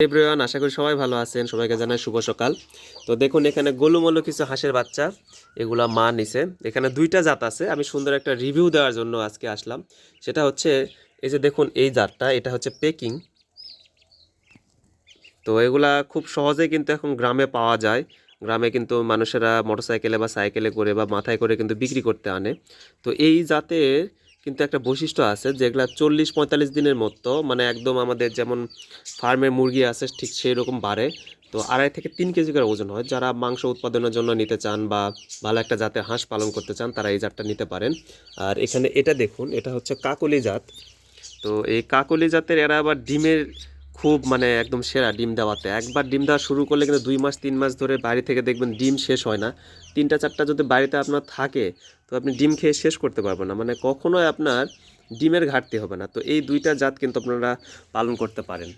Everyone আশা করি সবাই ভালো আছেন। সবাইকে জানাই শুভ সকাল। তো দেখুন, এখানে গোলুমলু কিছু হাঁসের বাচ্চা, এগুলা মা নিছে। এখানে দুইটা জাত আছে। আমি সুন্দর একটা রিভিউ দেওয়ার জন্য আজকে আসলাম। সেটা হচ্ছে, এই যে দেখুন, এই জাতটা, এটা হচ্ছে পেকিং তো এগুলা খুব সহজেই কিন্তু এখন গ্রামে পাওয়া যায়। গ্রামে কিন্তু মানুষেরা মোটরসাইকেলে বা সাইকেলে করে বা মাথায় করে কিন্তু বিক্রি করতে আনে। তো এই জাতের কিন্তু একটা বৈশিষ্ট্য আছে যেগুলো চল্লিশ পঁয়তাল্লিশ দিনের মতো মানে একদম আমাদের যেমন ফার্মের মুরগি আছে ঠিক সেই রকম বাড়ে। তো আড়াই থেকে তিন কেজি করে ওজন হয়। যারা মাংস উৎপাদনের জন্য নিতে চান বা ভালো একটা জাতের হাঁস পালন করতে চান, তারা এই জাতটা নিতে পারেন। আর এখানে এটা দেখুন, এটা হচ্ছে কাকলি জাত। তো এই কাকলি জাতের এরা আবার ডিমের খুব মানে একদম সেরা ডিম দেওয়াতে। একবার ডিম দেওয়া শুরু করলে কিন্তু দুই মাস, তিন মাস ধরে বাড়ি থেকে দেখবেন ডিম শেষ হয় না। তিনটা, চারটা যদি বাড়িতে আপনার থাকে, তো আপনি ডিম খেয়ে শেষ করতে পারবেন না। মানে কখনোই আপনার ডিমের ঘাটতি হবে না। তো এই দুইটা জাত কিন্তু আপনারা পালন করতে পারেন।